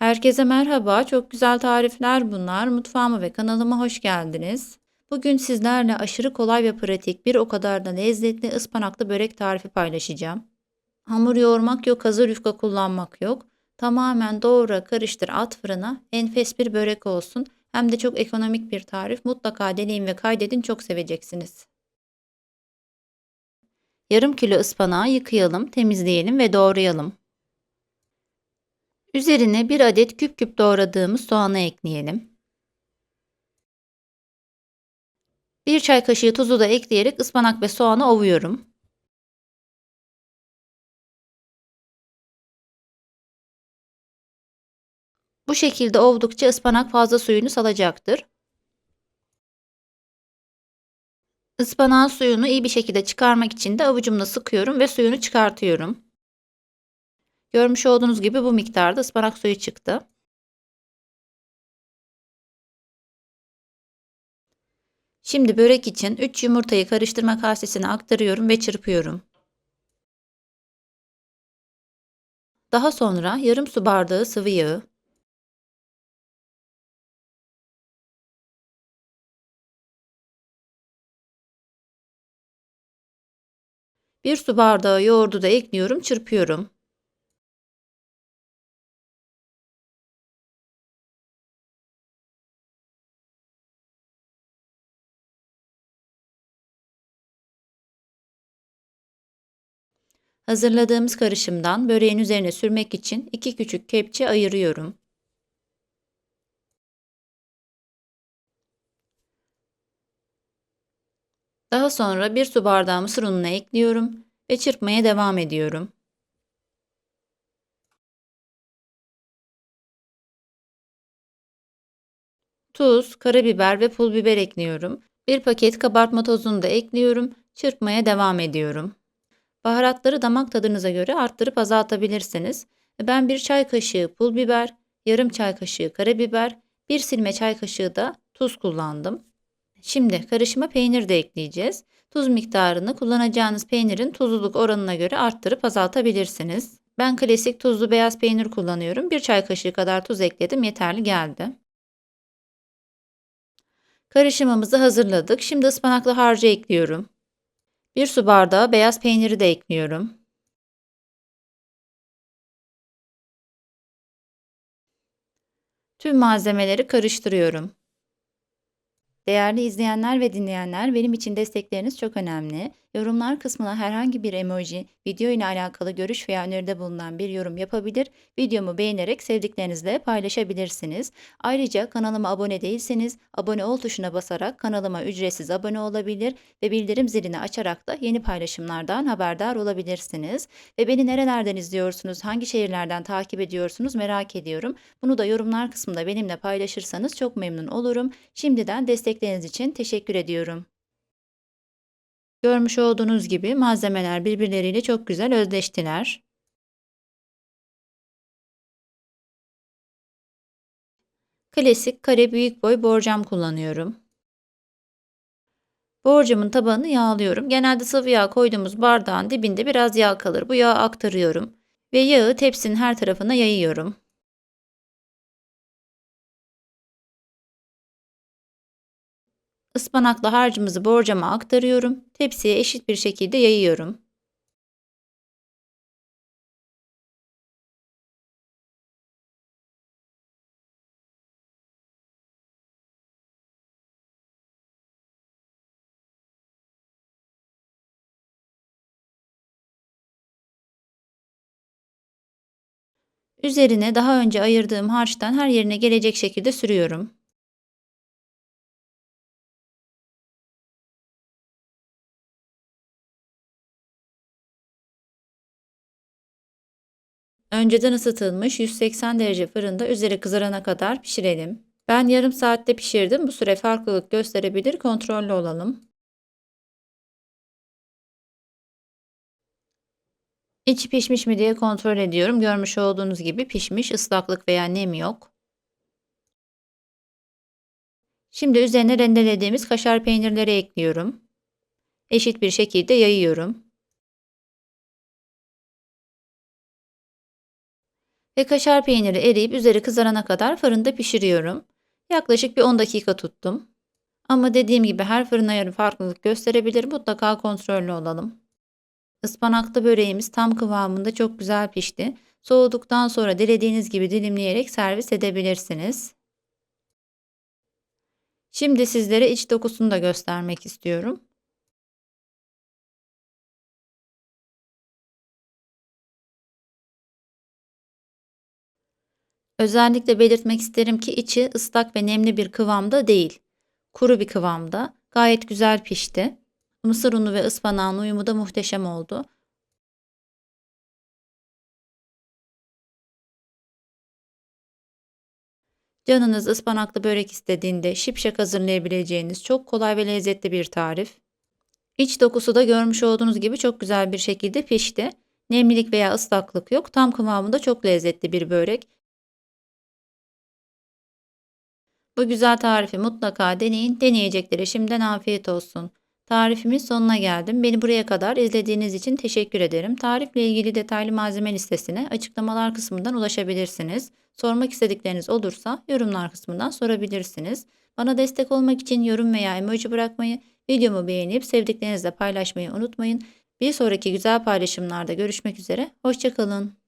Herkese merhaba. Çok güzel tarifler bunlar. Mutfağıma ve kanalıma hoş geldiniz. Bugün sizlerle aşırı kolay ve pratik bir o kadar da lezzetli ıspanaklı börek tarifi paylaşacağım. Hamur yoğurmak yok, hazır yufka kullanmak yok. Tamamen doğra, karıştır, at fırına. Enfes bir börek olsun. Hem de çok ekonomik bir tarif. Mutlaka deneyin ve kaydedin çok seveceksiniz. Yarım kilo ıspanağı yıkayalım, temizleyelim ve doğrayalım. Üzerine bir adet küp küp doğradığımız soğanı ekleyelim. Bir çay kaşığı tuzu da ekleyerek ıspanak ve soğanı ovuyorum. Bu şekilde ovdukça ıspanak fazla suyunu salacaktır. Ispanağın suyunu iyi bir şekilde çıkarmak için de avucumla sıkıyorum ve suyunu çıkartıyorum. Görmüş olduğunuz gibi bu miktarda ıspanak suyu çıktı. Şimdi börek için 3 yumurtayı karıştırma kasesine aktarıyorum ve çırpıyorum. Daha sonra yarım su bardağı sıvı yağı, bir su bardağı yoğurdu da ekliyorum, çırpıyorum. Hazırladığımız karışımdan böreğin üzerine sürmek için iki küçük kepçe ayırıyorum. Daha sonra bir su bardağı mısır ununu ekliyorum ve çırpmaya devam ediyorum. Tuz, karabiber ve pul biber ekliyorum. Bir paket kabartma tozunu da ekliyorum. Çırpmaya devam ediyorum. Baharatları damak tadınıza göre arttırıp azaltabilirsiniz. Ben bir çay kaşığı pul biber, yarım çay kaşığı karabiber, bir silme çay kaşığı da tuz kullandım. Şimdi karışıma peynir de ekleyeceğiz. Tuz miktarını kullanacağınız peynirin tuzluluk oranına göre arttırıp azaltabilirsiniz. Ben klasik tuzlu beyaz peynir kullanıyorum. Bir çay kaşığı kadar tuz ekledim yeterli geldi. Karışımımızı hazırladık. Şimdi ıspanaklı harcı ekliyorum. Bir su bardağı beyaz peyniri de ekliyorum. Tüm malzemeleri karıştırıyorum. Değerli izleyenler ve dinleyenler, benim için destekleriniz çok önemli. Yorumlar kısmına herhangi bir emoji, video ile alakalı görüş veya öneride bulunan bir yorum yapabilir, videomu beğenerek sevdiklerinizle paylaşabilirsiniz. Ayrıca kanalıma abone değilseniz, abone ol tuşuna basarak kanalıma ücretsiz abone olabilir ve bildirim zilini açarak da yeni paylaşımlardan haberdar olabilirsiniz. Ve beni nerelerden izliyorsunuz, hangi şehirlerden takip ediyorsunuz merak ediyorum. Bunu da yorumlar kısmında benimle paylaşırsanız çok memnun olurum. Şimdiden destekleriniz için teşekkür ediyorum. Görmüş olduğunuz gibi malzemeler birbirleriyle çok güzel özdeştiler. Klasik kare büyük boy borcam kullanıyorum. Borcamın tabanını yağlıyorum. Genelde sıvı yağ koyduğumuz bardağın dibinde biraz yağ kalır. Bu yağı aktarıyorum ve yağı tepsinin her tarafına yayıyorum. Ispanaklı harcımızı borcama aktarıyorum. Tepsiye eşit bir şekilde yayıyorum. Üzerine daha önce ayırdığım harçtan her yerine gelecek şekilde sürüyorum. Önceden ısıtılmış 180 derece fırında üzeri kızarana kadar pişirelim. Ben yarım saatte pişirdim. Bu süre farklılık gösterebilir. Kontrollü olalım. İçi pişmiş mi diye kontrol ediyorum. Görmüş olduğunuz gibi pişmiş. ıslaklık veya nem yok. Şimdi üzerine rendelediğimiz kaşar peynirleri ekliyorum. Eşit bir şekilde yayıyorum. Ve kaşar peyniri eriyip üzeri kızarana kadar fırında pişiriyorum. Yaklaşık bir 10 dakika tuttum. Ama dediğim gibi her fırın ayarı farklılık gösterebilir. Mutlaka kontrollü olalım. Ispanaklı böreğimiz tam kıvamında çok güzel pişti. Soğuduktan sonra dilediğiniz gibi dilimleyerek servis edebilirsiniz. Şimdi sizlere iç dokusunu da göstermek istiyorum. Özellikle belirtmek isterim ki içi ıslak ve nemli bir kıvamda değil. Kuru bir kıvamda. Gayet güzel pişti. Mısır unu ve ıspanağın uyumu da muhteşem oldu. Canınız ıspanaklı börek istediğinde şipşak hazırlayabileceğiniz çok kolay ve lezzetli bir tarif. İç dokusu da görmüş olduğunuz gibi çok güzel bir şekilde pişti. Nemlilik veya ıslaklık yok. Tam kıvamında çok lezzetli bir börek. Bu güzel tarifi mutlaka deneyin. Deneyeceklere şimdiden afiyet olsun. Tarifimin sonuna geldim. Beni buraya kadar izlediğiniz için teşekkür ederim. Tarifle ilgili detaylı malzeme listesine açıklamalar kısmından ulaşabilirsiniz. Sormak istedikleriniz olursa yorumlar kısmından sorabilirsiniz. Bana destek olmak için yorum veya emoji bırakmayı, videomu beğenip sevdiklerinizle paylaşmayı unutmayın. Bir sonraki güzel paylaşımlarda görüşmek üzere. Hoşçakalın.